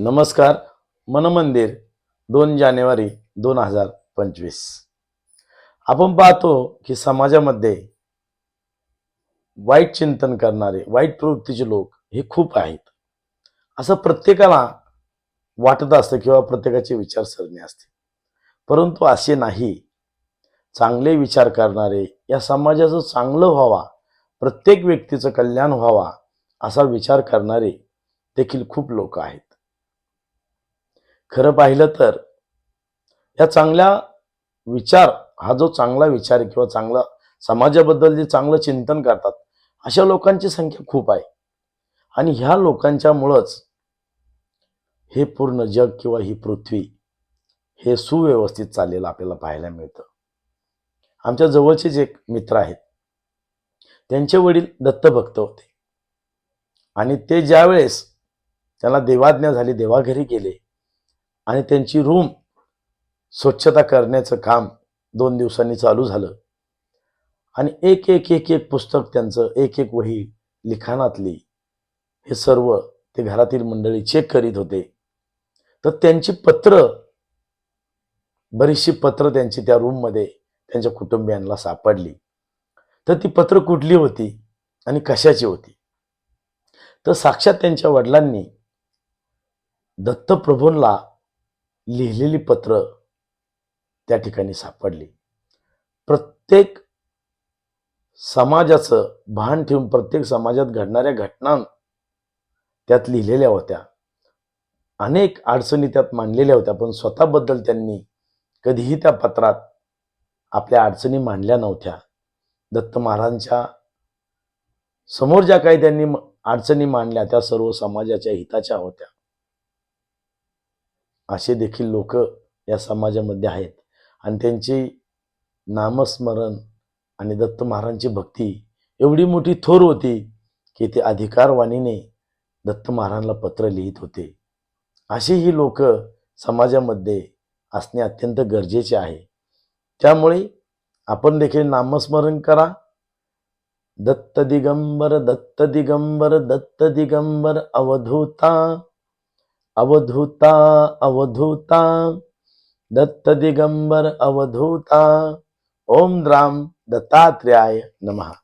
नमस्कार मनमंदिर दोन जानेवारी दोन हजार पंचवीस. आपण पाहतो की समाजामध्ये वाईट चिंतन करणारे वाईट प्रवृत्तीचे लोक हे खूप आहेत. असं प्रत्येकाला वाटत असतं किंवा प्रत्येकाची विचारसरणी असते. परंतु असे नाही. चांगले विचार करणारे या समाजाचं चांगलं व्हावा प्रत्येक व्यक्तीचं कल्याण व्हावा असा विचार करणारे देखील खूप लोक आहेत. खरं पाहिलं तर या चांगल्या विचार हा जो चांगला विचार आहे किंवा चांगला समाजाबद्दल जे चांगलं चिंतन करतात अशा लोकांची संख्या खूप आहे. आणि ह्या लोकांच्यामुळंच हे पूर्ण जग किंवा ही पृथ्वी हे सुव्यवस्थित चाललेलं आपल्याला पाहायला मिळतं. आमच्या जवळचेच एक मित्र आहेत त्यांचे वडील दत्तभक्त होते. आणि ते ज्यावेळेस त्यांना देवाज्ञा झाली देवाघरी गेले आणि त्यांची रूम स्वच्छता करण्याचं काम दोन दिवसांनी चालू झालं. आणि एक एक एक एक पुस्तक त्यांचं एक एक वही लिखाणातली हे सर्व ते घरातील मंडळी चेक करीत होते. तर त्यांची पत्र बरीचशी पत्र त्यांची त्या रूममध्ये त्यांच्या कुटुंबियांना सापडली. तर ती पत्र कुठली होती आणि कशाची होती? तर साक्षात त्यांच्या वडिलांनी दत्तप्रभूंना लिहिलेली पत्र त्या ठिकाणी सापडली. प्रत्येक समाजाचं भान ठेवून प्रत्येक समाजात घडणाऱ्या घटना त्यात लिहिलेल्या होत्या. अनेक अडचणी त्यात मांडलेल्या होत्या पण स्वतःबद्दल त्यांनी कधीही त्या पत्रात आपल्या अडचणी मांडल्या नव्हत्या. दत्त महाराजांच्या समोर ज्या काही त्यांनी अडचणी मांडल्या त्या सर्व समाजाच्या हिताच्या होत्या. असे देखील लोक या समाजामध्ये आहेत. आणि त्यांची नामस्मरण आणि दत्त महाराजांची भक्ती एवढी मोठी थोर होती की ते अधिकारवाणीने दत्त महाराजांना पत्र लिहित होते. अशी ही लोक समाजामध्ये असणे अत्यंत गरजेचे आहे. त्यामुळे आपण देखील नामस्मरण करा. दत्त दिगंबर दत्त दिगंबर दत्त दिगंबर अवधूता. अवधूता अवधूता। दत्त दिगंबर अवधूता। ओम राम दत्तात्र्याय नमः।